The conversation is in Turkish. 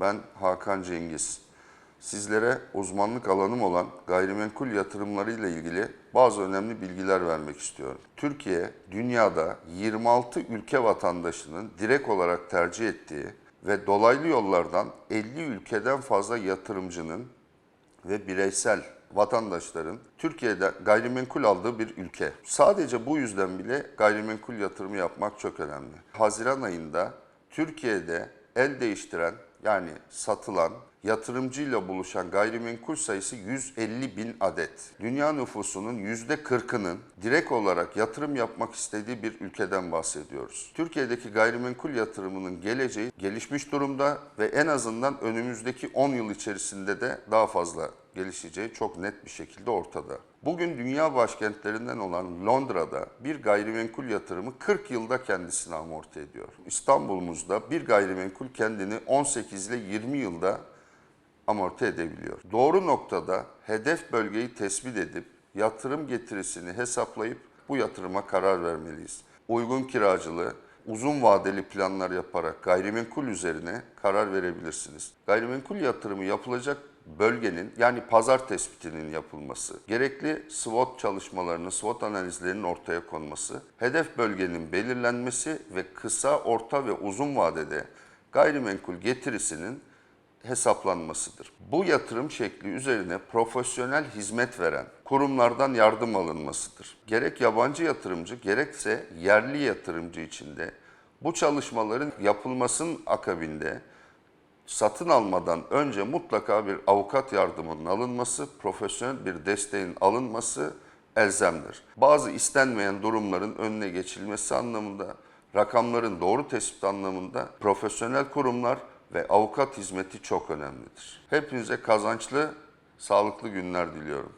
Ben Hakan Cengiz. Sizlere uzmanlık alanım olan gayrimenkul yatırımları ile ilgili bazı önemli bilgiler vermek istiyorum. Türkiye, dünyada 26 ülke vatandaşının direkt olarak tercih ettiği ve dolaylı yollardan 50 ülkeden fazla yatırımcının ve bireysel vatandaşların Türkiye'de gayrimenkul aldığı bir ülke. Sadece bu yüzden bile gayrimenkul yatırımı yapmak çok önemli. Haziran ayında Türkiye'de el değiştiren yani satılan yatırımcıyla buluşan gayrimenkul sayısı 150 bin adet. Dünya nüfusunun %40'ının direkt olarak yatırım yapmak istediği bir ülkeden bahsediyoruz. Türkiye'deki gayrimenkul yatırımının geleceği gelişmiş durumda ve en azından önümüzdeki 10 yıl içerisinde de daha fazla gelişeceği çok net bir şekilde ortada. Bugün dünya başkentlerinden olan Londra'da bir gayrimenkul yatırımı 40 yılda kendisini amorti ediyor. İstanbul'umuzda bir gayrimenkul kendini 18 ile 20 yılda amorti edebiliyor. Doğru noktada hedef bölgeyi tespit edip yatırım getirisini hesaplayıp bu yatırıma karar vermeliyiz. Uygun kiracılığı, uzun vadeli planlar yaparak gayrimenkul üzerine karar verebilirsiniz. Gayrimenkul yatırımı yapılacak bölgenin yani pazar tespitinin yapılması, gerekli SWOT çalışmalarının, SWOT analizlerinin ortaya konması, hedef bölgenin belirlenmesi ve kısa, orta ve uzun vadede gayrimenkul getirisinin hesaplanmasıdır. Bu yatırım şekli üzerine profesyonel hizmet veren kurumlardan yardım alınmasıdır. Gerek yabancı yatırımcı gerekse yerli yatırımcı içinde bu çalışmaların yapılmasının akabinde satın almadan önce mutlaka bir avukat yardımının alınması, profesyonel bir desteğin alınması elzemdir. Bazı istenmeyen durumların önüne geçilmesi anlamında, rakamların doğru tespit anlamında profesyonel kurumlar ve avukat hizmeti çok önemlidir. Hepinize kazançlı, sağlıklı günler diliyorum.